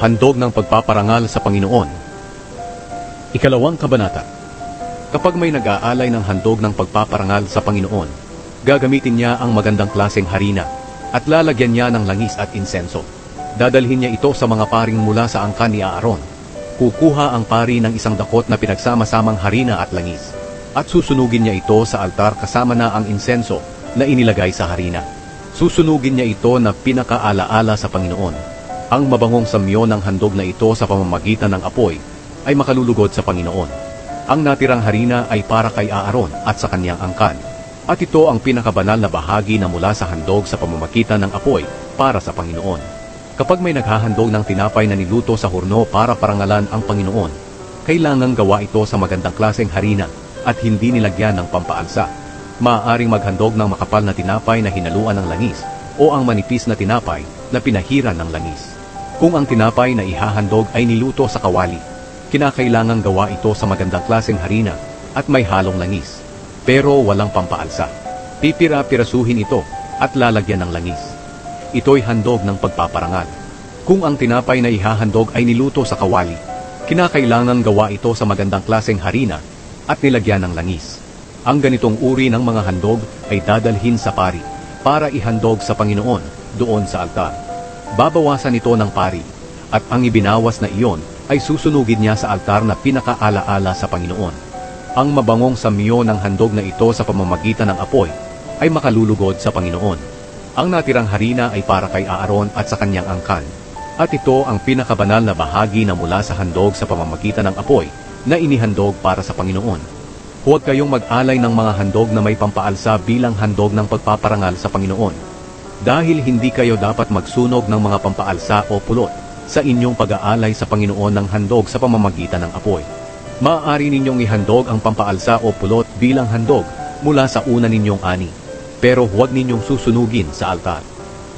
Handog ng pagpaparangal sa Panginoon. Ikalawang kabanata. Kapag may nag-aalay ng handog ng pagpaparangal sa Panginoon, gagamitin niya ang magandang klaseng harina at lalagyan niya ng langis at insenso. Dadalhin niya ito sa mga paring mula sa angkan ni Aaron. Kukuha ang pari ng isang dakot na pinagsama-samang harina at langis at susunugin niya ito sa altar kasama na ang insenso na inilagay sa harina. Susunugin niya ito na pinakaalaala sa Panginoon. Ang mabangong samyo ng handog na ito sa pamamagitan ng apoy ay makalulugod sa Panginoon. Ang natirang harina ay para kay Aaron at sa kanyang angkan. At ito ang pinakabanal na bahagi na mula sa handog sa pamamagitan ng apoy para sa Panginoon. Kapag may naghahandog ng tinapay na niluto sa hurno para parangalan ang Panginoon, kailangang gawa ito sa magandang klaseng harina at hindi nilagyan ng pampaalsa. Maaaring maghandog ng makapal na tinapay na hinaluan ng langis o ang manipis na tinapay na pinahiran ng langis. Kung ang tinapay na ihahandog ay niluto sa kawali, kinakailangang gawa ito sa magandang klaseng harina at may halong langis, pero walang pampaalsa. Pipira-pirasuhin ito at lalagyan ng langis. Ito'y handog ng pagpaparangal. Kung ang tinapay na ihahandog ay niluto sa kawali, kinakailangang gawa ito sa magandang klaseng harina at nilagyan ng langis. Ang ganitong uri ng mga handog ay dadalhin sa pari para ihandog sa Panginoon doon sa altar. Babawasan ito ng pari at ang ibinawas na iyon ay susunugin niya sa altar na pinakaalaala sa Panginoon. Ang mabangong samyo ng handog na ito sa pamamagitan ng apoy ay makalulugod sa Panginoon. Ang natirang harina ay para kay Aaron at sa kanyang angkan. At ito ang pinakabanal na bahagi na mula sa handog sa pamamagitan ng apoy na inihandog para sa Panginoon. Huwag kayong mag-alay ng mga handog na may pampaalsa bilang handog ng pagpaparangal sa Panginoon. Dahil hindi kayo dapat magsunog ng mga pampaalsa o pulot sa inyong pag-aalay sa Panginoon ng handog sa pamamagitan ng apoy. Maaari ninyong ihandog ang pampaalsa o pulot bilang handog mula sa una ninyong ani, pero huwag ninyong susunugin sa altar.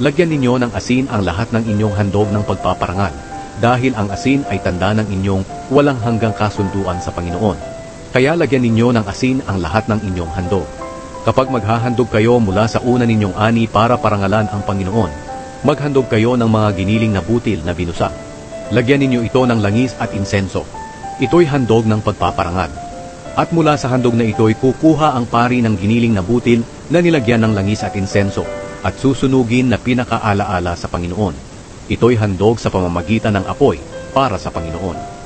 Lagyan ninyo ng asin ang lahat ng inyong handog ng pagpaparangal, dahil ang asin ay tanda ng inyong walang hanggang kasunduan sa Panginoon. Kaya lagyan ninyo ng asin ang lahat ng inyong handog. Kapag maghahandog kayo mula sa una ninyong ani para parangalan ang Panginoon, maghandog kayo ng mga giniling na butil na binusa. Lagyan ninyo ito ng langis at insenso. Ito'y handog ng pagpaparangal. At mula sa handog na ito'y kukuha ang pari ng giniling na butil na nilagyan ng langis at insenso at susunugin na pinakaalaala sa Panginoon. Ito'y handog sa pamamagitan ng apoy para sa Panginoon.